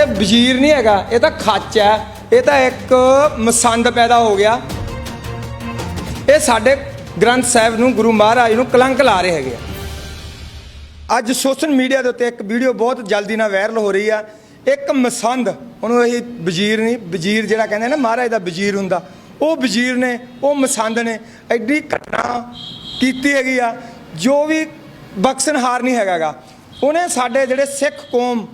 ਇਹ ਵਜ਼ੀਰ ਨਹੀਂ ਹੈਗਾ, ਇਹ ਤਾਂ ਖੱਚ ਹੈ। ਇਹ ਤਾਂ ਇੱਕ ਮਸੰਦ ਪੈਦਾ ਹੋ ਗਿਆ। ਇਹ ਸਾਡੇ ਗ੍ਰੰਥ ਸਾਹਿਬ ਨੂੰ, ਗੁਰੂ ਮਹਾਰਾਜ ਨੂੰ ਕਲੰਕ ਲਾ ਰਹੇ ਹੈਗੇ ਆ। ਅੱਜ ਸੋਸ਼ਲ ਮੀਡੀਆ ਦੇ ਉੱਤੇ ਇੱਕ ਵੀਡੀਓ ਬਹੁਤ ਜਲਦੀ ਨਾਲ ਵਾਇਰਲ ਹੋ ਰਹੀ ਆ। ਇੱਕ ਮਸੰਦ, ਉਹਨੂੰ ਇਹ ਵਜ਼ੀਰ ਨਹੀਂ, ਵਜ਼ੀਰ ਜਿਹੜਾ ਕਹਿੰਦੇ ਨਾ ਮਹਾਰਾਜ ਦਾ ਵਜ਼ੀਰ ਹੁੰਦਾ, ਉਹ ਵਜ਼ੀਰ ਨੇ, ਉਹ ਮਸੰਦ ਨੇ ਐਡੀ ਘਟਨਾ ਕੀਤੀ ਹੈਗੀ ਆ, ਜੋ ਵੀ ਬਖਸ਼ਣਹਾਰ ਨਹੀਂ ਹੈਗਾਗਾ। ਉਹਨੇ ਸਾਡੇ ਜਿਹੜੇ ਸਿੱਖ ਕੌਮ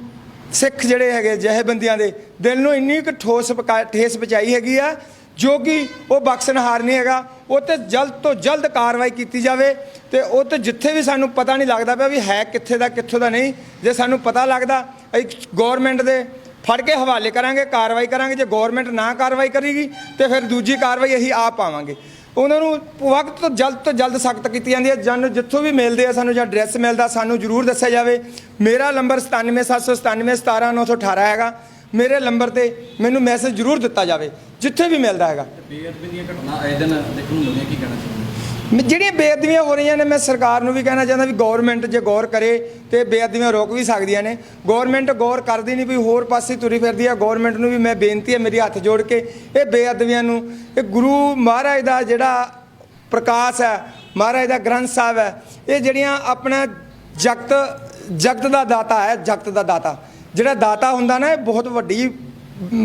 ਸਿੱਖ ਜਿਹੜੇ ਹੈਗੇ ਜਹੇਬੰਦੀਆਂ ਦੇ, ਦਿਲ ਨੂੰ ਇੰਨੀ ਕੁ ਠੋਸ ਪਕਾ- ਠੇਸ ਪਹੁੰਚਾਈ ਹੈਗੀ ਆ, ਜੋ ਕਿ ਉਹ ਬਖਸ਼ਣਹਾਰ ਨਹੀਂ ਹੈਗਾ, ਉਹ ਤੇ ਜਲਦ ਤੋਂ ਜਲਦ ਕਾਰਵਾਈ ਕੀਤੀ ਜਾਵੇ ਤੇ ਉਹ ਤੇ ਜਿੱਥੇ ਵੀ ਸਾਨੂੰ ਪਤਾ ਨਹੀਂ ਲੱਗਦਾ ਪਿਆ ਵੀ ਹੈ ਕਿੱਥੇ ਦਾ, ਕਿੱਥੋਂ ਦਾ ਨਹੀਂ, ਜੇ ਸਾਨੂੰ ਪਤਾ ਲੱਗਦਾ ਅਸੀਂ ਗਵਰਨਮੈਂਟ ਦੇ ਫੜ ਕੇ ਹਵਾਲੇ ਕਰਾਂਗੇ, ਕਾਰਵਾਈ ਕਰਾਂਗੇ, ਜੇ ਗਵਰਨਮੈਂਟ ਨਾ ਕਾਰਵਾਈ ਕਰੇਗੀ, ਤੇ ਫਿਰ ਦੂਜੀ ਕਾਰਵਾਈ ਅਸੀਂ ਆਪ ਪਾਵਾਂਗੇ ਉਹਨਾਂ ਨੂੰ ਵਕਤ ਤੋਂ ਜਲਦ ਤੋਂ ਜਲਦ ਸਖਤ ਕੀਤੀ ਜਾਂਦੀ ਹੈ। ਜਨ ਜਿੱਥੋਂ ਵੀ ਮਿਲਦੇ ਆ ਸਾਨੂੰ ਜਾਂ ਐਡਰੈਸ ਮਿਲਦਾ, ਸਾਨੂੰ ਜ਼ਰੂਰ ਦੱਸਿਆ ਜਾਵੇ। ਮੇਰਾ ਨੰਬਰ 9779718918 ਹੈਗਾ। ਮੇਰੇ ਨੰਬਰ ਤੇ ਮੈਨੂੰ ਮੈਸੇਜ ਜ਼ਰੂਰ ਦਿੱਤਾ ਜਾਵੇ, ਜਿੱਥੇ ਵੀ ਮਿਲਦਾ ਹੈਗਾ। ਬੇਅਦਬੀ ਦੀਆਂ ਘਟਨਾ ਆਏ ਦਿਨ ਦੇਖਣ ਨੂੰ ਮਿਲੀਆਂ, ਕੀ ਕਹਿਣਾ ਚਾਹੁੰਦੇ ਜਿਹੜੀਆਂ ਬੇਅਦਬੀਆਂ ਹੋ ਰਹੀਆਂ ਨੇ, ਮੈਂ ਸਰਕਾਰ ਨੂੰ ਵੀ ਕਹਿਣਾ ਚਾਹੁੰਦਾ ਵੀ ਗਵਰਨਮੈਂਟ ਜੇ ਗੌਰ ਕਰੇ ਤੇ ਬੇਅਦਬੀਆਂ ਰੋਕ ਵੀ ਸਕਦੀਆਂ ਨੇ। ਗਵਰਨਮੈਂਟ ਗੌਰ ਕਰਦੀ ਨਹੀਂ ਵੀ ਹੋਰ ਪਾਸੇ ਤੁਰੀ ਫਿਰਦੀ ਆ। ਗਵਰਨਮੈਂਟ ਨੂੰ ਵੀ ਮੈਂ ਬੇਨਤੀ ਹੈ ਮੇਰੀ ਹੱਥ ਜੋੜ ਕੇ ਇਹ ਬੇਅਦਬੀਆਂ ਨੂੰ, ਇਹ ਗੁਰੂ ਮਹਾਰਾਜ ਦਾ ਜਿਹੜਾ ਪ੍ਰਕਾਸ਼ ਹੈ, ਮਹਾਰਾਜ ਦਾ ਗ੍ਰੰਥ ਸਾਹਿਬ ਹੈ, ਇਹ ਜਿਹੜੀਆਂ ਆਪਣਾ ਜਗਤ ਜਗਤ ਦਾ ਦਾਤਾ ਹੈ, ਜਗਤ ਦਾ ਦਾਤਾ। ਜਿਹੜਾ ਦਾਤਾ ਹੁੰਦਾ ਨਾ, ਇਹ ਬਹੁਤ ਵੱਡੀ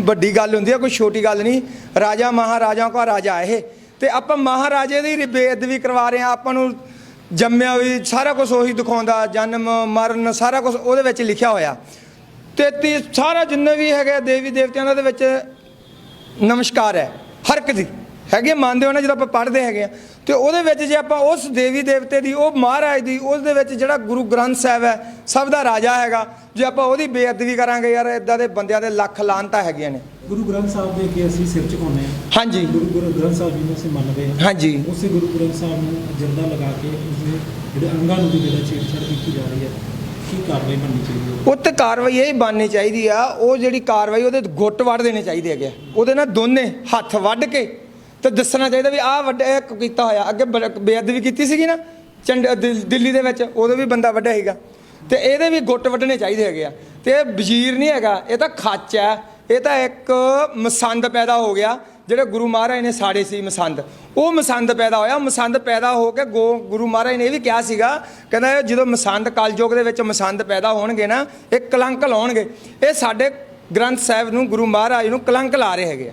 ਵੱਡੀ ਗੱਲ ਹੁੰਦੀ ਹੈ ਕੋਈ ਛੋਟੀ ਗੱਲ ਨਹੀਂ। ਰਾਜਾ ਮਹਾਰਾਜਾ ਕਾ ਰਾਜਾ ਇਹ। ਤੇ ਆਪਾਂ ਮਹਾਰਾਜੇ ਦੀ ਬੇਅਦਬੀ ਕਰਵਾ ਰਹੇ ਆ ਆਪਾਂ ਨੂੰ ਜੰਮਿਆ ਵੀ ਸਾਰਾ ਕੁਝ ਉਹੀ ਦਿਖਾਉਂਦਾ, ਜਨਮ, ਮਰਨ, ਸਾਰਾ ਕੁਝ ਉਹਦੇ ਵਿੱਚ ਲਿਖਿਆ ਹੋਇਆ। ਤੇ ਤੀ ਸਾਰਾ ਜਿੰਨੇ ਵੀ ਹੈਗੇ ਦੇਵੀ ਦੇਵਤਿਆਂ ਦਾ ਦੇ ਵਿੱਚ ਨਮਸਕਾਰ ਹੈ, ਹਰ ਇੱਕ ਦੀ। ਹੈਗੇ ਮੰਨਦੇ ਹੋ ਨਾ ਜਦੋਂ ਆਪਾਂ ਪੜ੍ਹਦੇ ਹੈਗੇ ਆ। ਤੇ ਉਹਦੇ ਵਿੱਚ ਜੇ ਆਪਾਂ ਉਸ ਦੇਵੀ ਦੇਵਤੇ ਦੀ ਉਹ ਮਹਾਰਾਜ ਦੀ ਉਸ ਦੇ ਵਿੱਚ ਜਿਹੜਾ ਗੁਰੂ ਗ੍ਰੰਥ ਸਾਹਿਬ ਹੈ ਸਭ ਦਾ ਰਾਜਾ ਹੈਗਾ। ਜੇ ਆਪਾਂ ਉਹਦੀ ਬੇਅਦਬੀ ਕਰਾਂਗੇ ਯਾਰ ਇਦਾਂ ਦੇ ਬੰਦਿਆਂ ਦੇ ਲੱਖ ਲਾਂਤਾਂ ਹੈਗੀਆਂ ਨੇ। ਗੁਰੂ ਗ੍ਰੰਥ ਸਾਹਿਬ ਦੇ ਅੱਗੇ ਅਸੀਂ ਸਿਰ ਝੁਕਾਉਂਦੇ ਹਾਂ। ਹਾਂਜੀ। ਗੁਰੂ ਗੁਰੂ ਗ੍ਰੰਥ ਸਾਹਿਬ ਜੀ ਨੂੰ ਅਸੀਂ ਮੰਨਦੇ ਹਾਂ। ਹਾਂਜੀ। ਉਸੇ ਗੁਰੂ ਗ੍ਰੰਥ ਸਾਹਿਬ ਨੂੰ ਜਿੰਦਾ ਲਗਾ ਕੇ ਉਸਦੇ ਜਿਹੜੇ ਅੰਗਾਂ ਨੂੰ ਵੀ ਜਿਹੜਾ ਛੇੜਛਾੜ ਕੀਤੀ ਜਾ ਰਹੀ ਹੈ ਕੀ ਕਾਰਵਾਈ ਬਣਨੀ ਚਾਹੀਦੀ ਹੈ? ਉੱਤੇ ਕਾਰਵਾਈ ਇਹ ਬਣਨੀ ਚਾਹੀਦੀ ਆ ਉਹ ਜਿਹੜੀ ਕਾਰਵਾਈ ਉਹਦੇ ਗੁੱਟ ਵੱਢ ਦੇਣੇ ਚਾਹੀਦੇ ਹੈਗੇ। ਉਹਦੇ ਨਾਲ ਦੋਨੇ ਹੱਥ ਵੱਢ ਕੇ ਤੇ ਦੱਸਣਾ ਚਾਹੀਦਾ ਵੀ ਆਹ ਵੱਡਾ ਇਹ ਕੀਤਾ ਹੋਇਆ। ਅੱਗੇ ਬ- ਬੇਅਦਬੀ ਕੀਤੀ ਸੀਗੀ ਨਾ, ਚੰਡ ਦਿੱਲੀ ਦੇ ਵਿੱਚ, ਉਦੋਂ ਵੀ ਬੰਦਾ ਵੱਢਿਆ ਸੀਗਾ। ਤੇ ਇਹਦੇ ਵੀ ਗੁੱਟ ਵੱਢਣੇ ਚਾਹੀਦੇ ਹੈਗੇ ਆ। ਤੇ ਇਹ ਵਜ਼ੀਰ ਨਹੀਂ ਹੈਗਾ, ਇਹ ਤਾਂ ਖੱਚ ਹੈ। ਇਹ ਤਾਂ ਇੱਕ ਮਸੰਦ ਪੈਦਾ ਹੋ ਗਿਆ। ਜਿਹੜੇ ਗੁਰੂ ਮਹਾਰਾਜ ਨੇ ਸਾੜੇ ਸੀ ਮਸੰਦ। ਉਹ ਮਸੰਦ ਪੈਦਾ ਹੋਇਆ। ਮਸੰਦ ਪੈਦਾ ਹੋ ਕੇ ਗੋ ਗੁਰੂ ਮਹਾਰਾਜ ਨੇ ਇਹ ਵੀ ਕਿਹਾ ਸੀਗਾ, ਕਹਿੰਦਾ ਜਦੋਂ ਮਸੰਦ ਕਲਯੁਗ ਦੇ ਵਿੱਚ ਮਸੰਦ ਪੈਦਾ ਹੋਣਗੇ ਨਾ, ਇਹ ਕਲੰਕ ਲਾਉਣਗੇ। ਇਹ ਸਾਡੇ ਗ੍ਰੰਥ ਸਾਹਿਬ ਨੂੰ, ਗੁਰੂ ਮਹਾਰਾਜ ਨੂੰ ਕਲੰਕ ਲਾ ਰਹੇ ਹੈਗੇ ਆ।